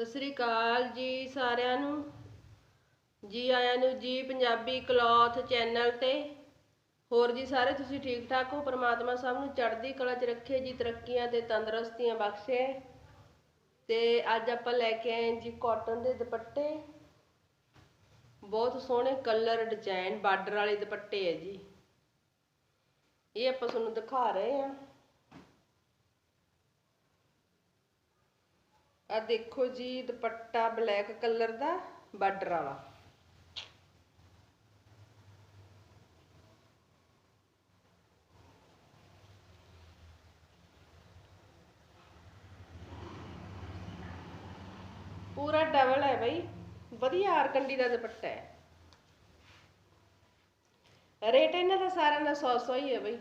ਸਤਿ ਸ੍ਰੀ ਅਕਾਲ ਜੀ ਸਾਰਿਆਂ ਨੂੰ। ਜੀ ਆਇਆਂ ਨੂੰ ਜੀ ਪੰਜਾਬੀ ਕਲੌਥ ਚੈਨਲ ਤੇ। ਹੋਰ ਜੀ ਸਾਰੇ, ਤੁਸੀਂ ਠੀਕ ਠਾਕ ਹੋ? ਪ੍ਰਮਾਤਮਾ ਸਭ ਨੂੰ ਚੜ੍ਹਦੀ ਕਲਾ 'ਚ ਰੱਖੇ, ਜੀ ਤਰੱਕੀਆਂ ਤੇ ਤੰਦਰੁਸਤੀਆਂ ਬਖਸ਼ੇ। ਤੇ ਅੱਜ ਆਪਾਂ ਲੈ ਕੇ ਆਏ ਜੀ ਕਾਟਨ ਦੇ ਦੁਪੱਟੇ। ਬਹੁਤ ਸੋਹਣੇ ਕਲਰ ਡਿਜ਼ਾਈਨ ਬਾਰਡਰ ਵਾਲੇ ਦੁਪੱਟੇ ਹੈ ਜੀ। ਇਹ ਆਪਾਂ ਤੁਹਾਨੂੰ ਦਿਖਾ ਰਹੇ ਹਾਂ। ਆ ਦੇਖੋ ਜੀ, ਦੁਪੱਟਾ ਬਲੈਕ ਕਲਰ ਦਾ, ਬਾਰਡਰ ਵਾਲਾ। ਪੂਰਾ ਡਬਲ ਹੈ ਬਈ। ਵਧੀਆ ਆਰਕੰਡੀ ਦਾ ਦੁਪੱਟਾ ਹੈ। ਰੇਟ ਇਹਨਾਂ ਦਾ ਸਾਰਿਆਂ ਦਾ 100 100 ਹੀ ਹੈ ਬਈ।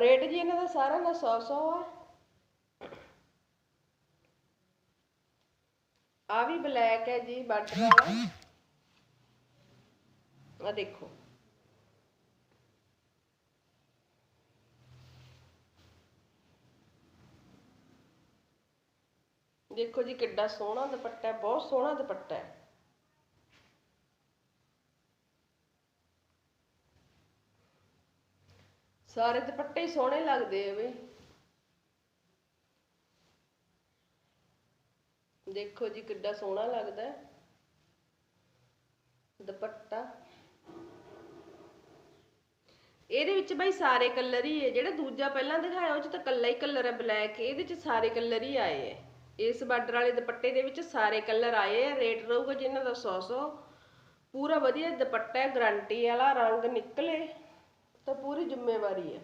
ਰੇਟ ਜੀ ਇਹਨਾਂ ਦਾ ਸਾਰਾ ਦਾ 100 100 ਆ। ਆ ਵੀ ਬਲੈਕ ਹੈ ਜੀ ਬਟਰ ਵਾਲਾ। ਆ ਦੇਖੋ। ਦੇਖੋ ਜੀ ਕਿੱਡਾ ਸੋਹਣਾ ਦੁਪੱਟਾ ਬਹੁਤ ਸੋਹਣਾ ਦੁਪੱਟਾ ਹੈ। ਸਾਰੇ ਦੁਪੱਟੇ ਹੀ ਸੋਹਣੇ ਲੱਗਦੇ ਆ ਬਈ। ਦੇਖੋ ਜੀ ਕਿੱਡਾ ਸੋਹਣਾ ਲੱਗਦਾ ਹੈ। ਦੁਪੱਟਾ। ਇਹਦੇ ਵਿੱਚ ਬਈ ਸਾਰੇ ਕਲਰ ਹੀ ਹੈ। ਜਿਹੜਾ ਦੂਜਾ ਪਹਿਲਾਂ ਦਿਖਾਇਆ, ਉਹ ਚ ਤਾਂ ਕੱਲਾ ਹੀ ਕਲਰ ਹੈ ਬਲੈਕ। ਇਹਦੇ ਚ ਸਾਰੇ ਕਲਰ ਹੀ ਆਏ ਹੈ। ਇਸ ਬਾਰਡਰ ਵਾਲੇ ਦੁਪੱਟੇ ਦੇ ਵਿੱਚ ਸਾਰੇ ਕਲਰ ਆਏ ਹੈ। ਰੇਟ ਰਹੂਗਾ ਜਿਹਨਾਂ ਦਾ 100 100 ਪੂਰਾ ਵਧੀਆ ਦੁਪੱਟਾ ਹੈ। ਗਾਰੰਟੀ ਵਾਲਾ ਰੰਗ ਨਿਕਲੇ। ਤਾਂ ਪੂਰੀ ਜ਼ਿੰਮੇਵਾਰੀ ਹੈ।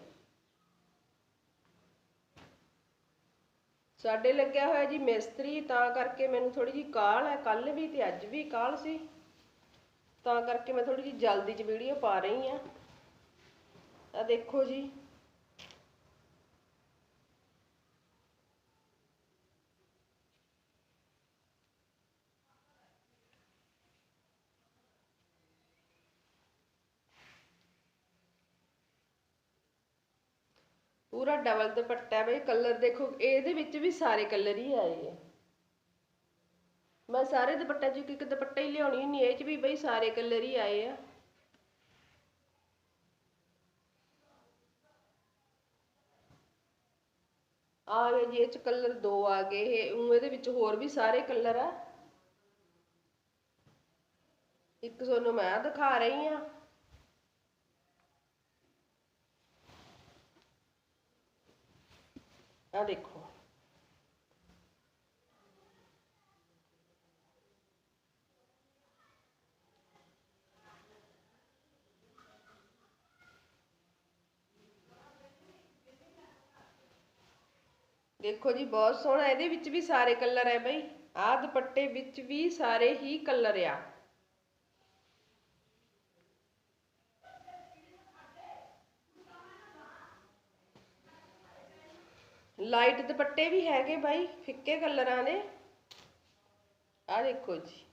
ਸਾਡੇ ਲੱਗਿਆ ਹੋਇਆ ਜੀ ਮਿਸਤਰੀ, ਤਾਂ ਕਰਕੇ ਮੈਨੂੰ ਥੋੜੀ ਜੀ ਕਾਹਲ ਹੈ। ਕੱਲ ਵੀ ਤੇ ਅੱਜ ਵੀ ਕਾਹਲ ਸੀ। ਤਾਂ ਕਰਕੇ ਮੈਂ ਥੋੜੀ ਜੀ ਜਲਦੀ ਚ ਵੀਡੀਓ ਪਾ ਰਹੀ ਆ ਆ ਦੇਖੋ ਜੀ। ਪੂਰਾ ਡਬਲ ਦੁਪੱਟਾ ਬਈ, ਕਲਰ ਦੇਖੋ, ਇਹਦੇ ਵਿੱਚ ਵੀ ਸਾਰੇ ਕਲਰ ਹੀ ਆਏ ਹੈ ਮੈਂ ਸਾਰੇ ਦੁਪੱਟਾ ਚ ਇੱਕ ਦੁਪੱਟਾ ਹੀ ਲਿਆਉਣੀ ਨਹੀਂ ਇਹ ਚ ਵੀ ਬਈ ਸਾਰੇ ਕਲਰ ਹੀ ਆਏ ਆ। ਆ ਗਏ ਜੀ, ਇਹ ਚ ਕਲਰ ਦੋ ਆ ਗਏ, ਇਹ ਊਂ ਇਹਦੇ ਵਿੱਚ ਹੋਰ ਵੀ ਸਾਰੇ ਕਲਰ ਆ। ਇੱਕ ਤੁਹਾਨੂੰ ਮੈਂ ਦਿਖਾ ਰਹੀ ਆ। ਆ ਦੇਖੋ ਦੇਖੋ ਜੀ ਬਹੁਤ ਸੋਹਣਾ ਇਹਦੇ ਵਿੱਚ ਵੀ ਸਾਰੇ ਕਲਰ ਹੈ ਬਈ ਆਹ ਦੁਪੱਟੇ ਵਿੱਚ ਵੀ ਸਾਰੇ ਹੀ ਕਲਰ ਆ ਲਾਈਟ ਦੁਪੱਟੇ ਵੀ ਹੈਗੇ ਬਾਈ, ਫਿੱਕੇ ਕਲਰਾਂ ਦੇ। ਆ ਦੇਖੋ ਜੀ।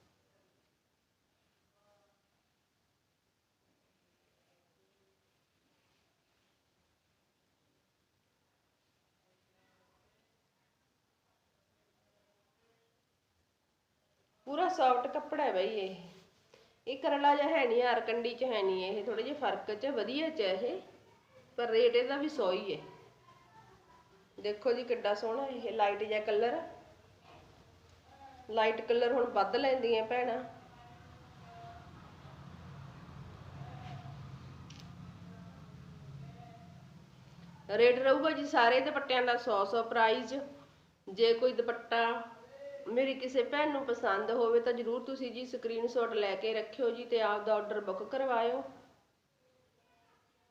ਪੂਰਾ ਸੌਫਟ ਕੱਪੜਾ ਹੈ ਬਾਈ ਇਹ। ਇਹ ਕਰਲਾ ਜਿਹਾ ਹੈ ਨਹੀਂ ਆਰਕੰਡੀ ਚ ਹੈ ਨਹੀਂ ਇਹ। ਥੋੜੇ ਜਿਹੇ ਫ਼ਰਕ ਚ, ਵਧੀਆ ਚ ਹੈ ਇਹ। ਪਰ ਰੇਟ ਇਹਦਾ ਵੀ 100 ਹੀ ਹੈ। ਦੇਖੋ ਜੀ ਕਿੱਡਾ ਸੋਹਣਾ ਇਹ ਲਾਈਟ ਜਿਹਾ ਕਲਰ ਲਾਈਟ ਕਲਰ ਹੁਣ ਵੱਧ ਲੈਂਦੀਆਂ ਭੈਣਾਂ। ਰੇਟ ਰਹੂਗਾ ਜੀ ਸਾਰੇ ਦੁਪੱਟਿਆਂ ਦਾ 100 100 ਪ੍ਰਾਈਜ਼ ਜੇ ਕੋਈ ਦੁਪੱਟਾ ਮੇਰੀ ਕਿਸੇ ਭੈਣ ਨੂੰ ਪਸੰਦ ਹੋਵੇ ਤਾਂ ਜਰੂਰ ਤੁਸੀਂ ਜੀ ਸਕਰੀਨਸ਼ਾਟ ਲੈ ਕੇ ਰੱਖਿਓ ਜੀ ਤੇ ਆਪ ਦਾ ਆਰਡਰ ਬੁੱਕ ਕਰਵਾਇਓ।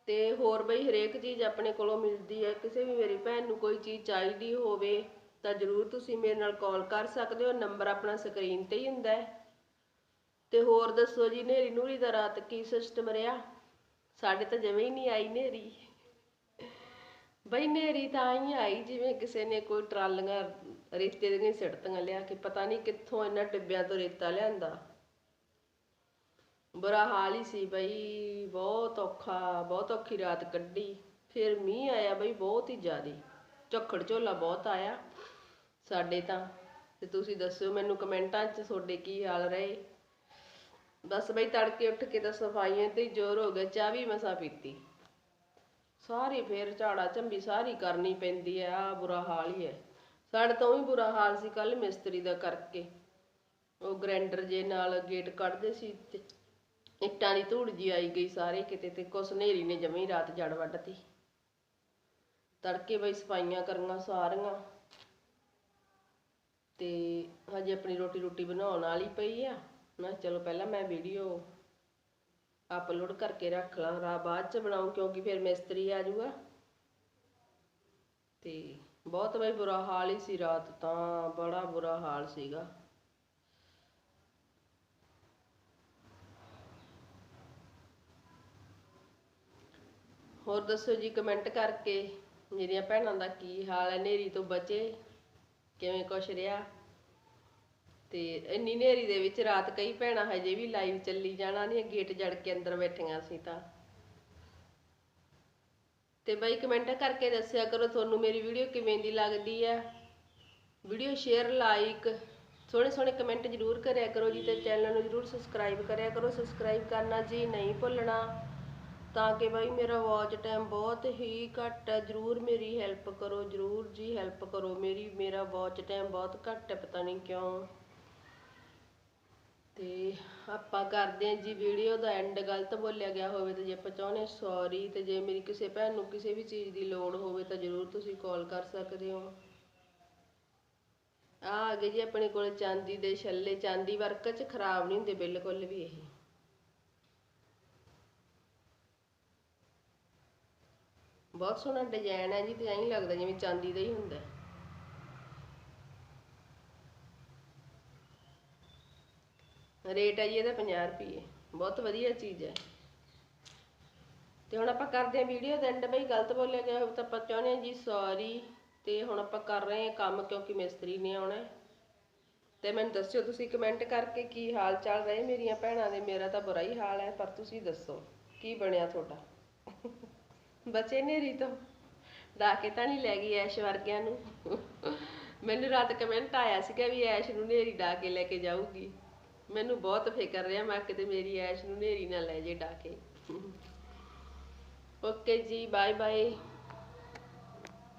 ਤੇ ਹੋਰ ਬਈ ਹਰੇਕ ਚੀਜ਼ ਆਪਣੇ ਕੋਲੋਂ ਮਿਲਦੀ ਹੈ। ਕਿਸੇ ਵੀ ਮੇਰੀ ਭੈਣ ਨੂੰ ਕੋਈ ਚੀਜ਼ ਚਾਹੀਦੀ ਹੋਵੇ ਤਾਂ ਜਰੂਰ ਤੁਸੀਂ ਮੇਰੇ ਨਾਲ ਕਾਲ ਕਰ ਸਕਦੇ ਹੋ। ਨੰਬਰ ਆਪਣਾ ਸਕਰੀਨ ਤੇ ਹੀ ਹੁੰਦਾ ਹੈ। ਤੇ ਹੋਰ ਦੱਸੋ ਜੀ ਨੇਰੀ ਨੂਰੀ ਦਾ ਰਾਤ ਕੀ ਸਿਸਟਮ ਰਿਹਾ? ਸਾਡੇ ਤਾਂ ਜਮੇ ਹੀ ਨਹੀਂ ਆਈ ਨੇਰੀ ਬਈ ਨੇਰੀ ਤਾਂ ਹੀ ਆਈ, ਜਿਵੇਂ ਕਿਸੇ ਨੇ ਕੋਈ ਟਰਾਲੀਆਂ, ਰੇਤੇ ਦੀਆਂ ਸਿੱਟਤੀਆਂ ਲਿਆ ਕੇ ਪਤਾ ਨਹੀਂ ਕਿੱਥੋਂ ਇਹਨਾਂ ਡੱਬਿਆਂ ਤੋਂ ਰੇਤਾ ਲਿਆਂਦਾ। ਬੁਰਾ ਹਾਲ ਹੀ ਸੀ ਬਈ, ਬਹੁਤ ਔਖਾ, ਬਹੁਤ ਔਖੀ ਰਾਤ ਕੱਢੀ। ਫਿਰ ਮੀਂਹ ਆਇਆ ਬਈ, ਬਹੁਤ ਹੀ ਜ਼ਿਆਦੀ। ਝੱਖੜ ਝੋਲਾ ਬਹੁਤ ਆਇਆ ਸਾਡੇ ਤਾਂ। ਤੇ ਤੁਸੀਂ ਦੱਸਿਓ ਮੈਨੂੰ ਕਮੈਂਟਾਂ 'ਚ ਤੁਹਾਡੇ ਕੀ ਹਾਲ ਰਹੇ? ਬਸ ਬਈ ਤੜਕੇ ਉੱਠ ਕੇ ਤਾਂ ਸਫਾਈਆਂ ਤੇ ਜ਼ੋਰ ਹੋ ਗਿਆ, ਚਾਹ ਵੀ ਮਸਾ ਪੀਤੀ। ਸਾਰੀ ਫੇਰ ਝਾੜਾ ਝੰਬੀ ਸਾਰੀ ਕਰਨੀ ਪੈਂਦੀ ਹੈ ਆ ਬੁਰਾ ਹਾਲ ਹੀ ਹੈ ਸਾਡੇ ਤੋਂ ਵੀ ਬੁਰਾ ਹਾਲ ਸੀ ਕੱਲ ਮਿਸਤਰੀ ਦਾ ਕਰਕੇ। ਉਹ ਗ੍ਰੈਂਡਰ ਜੇ ਨਾਲ ਗੇਟ ਕੱਢਦੇ ਸੀ ਤੇ ਇੱਟਾਂ ਦੀ ਧੂੜ ਜੀ ਆਈ ਗਈ ਸਾਰੇ ਕਿਤੇ ਤੇ ਕੁਛ ਹਨੇਰੀ ਨੇ ਜਮੀ ਰਾਤ ਜੜ ਵੱਢਤੀ। ਤੜਕੇ ਬਈ ਸਫਾਈਆਂ ਕਰੀਆਂ ਸਾਰੀਆਂ। ਤੇ ਹਜੇ ਆਪਣੀ ਰੋਟੀ ਰੋਟੀ ਬਣਾਉਣ ਵਾਲੀ ਪਈ ਆ। ਮੈਂ ਕਿਹਾ ਚਲੋ ਪਹਿਲਾਂ ਮੈਂ ਵੀਡੀਓ ਅਪਲੋਡ ਕਰਕੇ ਰੱਖ ਲਾਂ ਰਾ ਬਾਅਦ ਚ ਬਣਾਉਂ ਕਿਉਂਕਿ ਫਿਰ ਮਿਸਤਰੀ ਆ ਜਾਊਗਾ। ਤੇ ਬਹੁਤ ਬਈ ਬੁਰਾ ਹਾਲ ਹੀ ਸੀ ਰਾਤ, ਤਾਂ ਬੜਾ ਬੁਰਾ ਹਾਲ ਸੀਗਾ। ਹੋਰ ਦੱਸੋ ਜੀ ਕਮੈਂਟ ਕਰਕੇ ਮੇਰੀਆਂ ਭੈਣਾਂ ਦਾ ਕੀ ਹਾਲ ਹੈ? ਨੇਰੀ ਤੋਂ ਬਚੇ ਕਿਵੇਂ ਕੁਛ ਰਿਹਾ? ਤੇ ਇੰਨੀ ਨੇਰੀ ਦੇ ਵਿੱਚ ਰਾਤ ਕਈ ਭੈਣਾਂ ਹਜੇ ਵੀ ਲਾਈਵ ਚੱਲੀ ਜਾਣਾ ਨਹੀਂ ਗੇਟ ਜੜ ਕੇ ਅੰਦਰ ਬੈਠੀਆਂ ਸੀ ਤਾਂ। ਤੇ ਬਾਈ ਕਮੈਂਟ ਕਰਕੇ ਦੱਸਿਆ ਕਰੋ, ਤੁਹਾਨੂੰ ਮੇਰੀ ਵੀਡੀਓ ਕਿਵੇਂ ਦੀ ਲੱਗਦੀ ਹੈ? ਵੀਡੀਓ ਸ਼ੇਅਰ ਲਾਈਕ ਸੋਹਣੇ ਸੋਹਣੇ ਕਮੈਂਟ ਜ਼ਰੂਰ ਕਰਿਆ ਕਰੋ ਜੀ ਤੇ ਚੈਨਲ ਨੂੰ ਜ਼ਰੂਰ ਸਬਸਕ੍ਰਾਈਬ ਕਰਿਆ ਕਰੋ। ਸਬਸਕ੍ਰਾਈਬ ਕਰਨਾ ਜੀ ਨਹੀਂ ਭੁੱਲਣਾ। ਤਾਂ ਕਿ ਬਾਈ ਮੇਰਾ ਵਾਚ ਟਾਈਮ ਬਹੁਤ ਹੀ ਘੱਟ ਹੈ। ਜ਼ਰੂਰ ਮੇਰੀ ਹੈਲਪ ਕਰੋ, ਜ਼ਰੂਰ ਜੀ ਹੈਲਪ ਕਰੋ। ਮੇਰੀ, ਮੇਰਾ ਵਾਚ ਟਾਈਮ ਬਹੁਤ ਘੱਟ ਹੈ, ਪਤਾ ਨਹੀਂ ਕਿਉਂ। ਤੇ ਆਪਾਂ ਕਰਦੇ ਹਾਂ ਜੀ ਵੀਡੀਓ ਦਾ ਐਂਡ ਗਲਤ ਬੋਲਿਆ ਗਿਆ ਹੋਵੇ ਤਾਂ ਜੇ ਆਪਾਂ ਚਾਹੁੰਦੇ ਸੌਰੀ ਤੇ ਜੇ ਮੇਰੀ ਕਿਸੇ ਭੈਣ ਨੂੰ ਕਿਸੇ ਵੀ ਚੀਜ਼ ਦੀ ਲੋੜ ਹੋਵੇ ਤਾਂ ਜ਼ਰੂਰ ਤੁਸੀਂ ਕਾਲ ਕਰ ਸਕਦੇ ਹੋ। ਆ ਆ ਗਏ ਜੀ ਆਪਣੇ ਕੋਲ ਚਾਂਦੀ ਦੇ ਛੱਲੇ। ਚਾਂਦੀ ਵਰਕ ਚ ਖਰਾਬ ਨਹੀਂ ਹੁੰਦੇ, ਬਿਲਕੁਲ ਵੀ ਇਹ। ਬਹੁਤ ਸੋਹਣਾ ਡਿਜ਼ਾਈਨ ਹੈ ਜੀ, ਤੇ ਐਂ ਲੱਗਦਾ ਜਿਵੇਂ ਚਾਂਦੀ ਦਾ ਹੀ ਹੁੰਦਾ ਰੇਟ ਹੈ ਜੀ, ਇਹਦਾ 50 ਰੁਪਏ ਬਹੁਤ ਵਧੀਆ ਚੀਜ਼ ਹੈ। ਤੇ ਹੁਣ ਆਪਾਂ ਕਰਦੇ ਹਾਂ ਵੀਡੀਓ ਦਾ ਐਂਡ ਬਈ ਗਲਤ ਬੋਲਿਆ ਗਿਆ ਹੋਵੇ ਤਾਂ ਆਪਾਂ ਚਾਹੁੰਦੇ ਹਾਂ ਜੀ ਸੌਰੀ ਤੇ ਹੁਣ ਆਪਾਂ ਕਰ ਰਹੇ ਹਾਂ ਕੰਮ ਕਿਉਂਕਿ ਮਿਸਤਰੀ ਨੇ ਆਉਣਾ ਤੇ ਮੈਨੂੰ ਦੱਸਿਓ ਤੁਸੀਂ ਕਮੈਂਟ ਕਰਕੇ ਕੀ ਹਾਲ ਚਾਲ ਰਹੇ ਮੇਰੀਆਂ ਭੈਣਾਂ ਦੇ, ਮੇਰਾ ਤਾਂ ਬੁਰਾ ਹੀ ਹਾਲ ਹੈ, ਪਰ ਤੁਸੀਂ ਦੱਸੋ, ਕੀ ਬਣਿਆ ਤੁਹਾਡਾ? ਬਚੇ ਨੇਰੀ ਤੋਂ ਡਾ ਕੇ ਤਾਂ ਨਹੀਂ ਲੈ ਗਈ ਐਸ਼ ਵਰਗਿਆਂ ਨੂੰ। ਮੈਨੂੰ ਰਾਤ ਕਮੈਂਟ ਆਇਆ ਸੀਗਾ ਵੀ ਐਸ਼ ਨੂੰ ਨੇਰੀ ਡਾਕੇ ਲੈ ਕੇ ਜਾਊਗੀ। ਮੈਨੂੰ ਬਹੁਤ ਫਿਕਰ ਰਿਹਾ, ਮੈਂ ਕਿਤੇ ਮੇਰੀ ਐਸ਼ ਨੂੰ ਨੇਰੀ ਨਾ ਲੈ ਜੇ ਡਾ ਕੇ। ਓਕੇ ਜੀ ਬਾਏ ਬਾਏ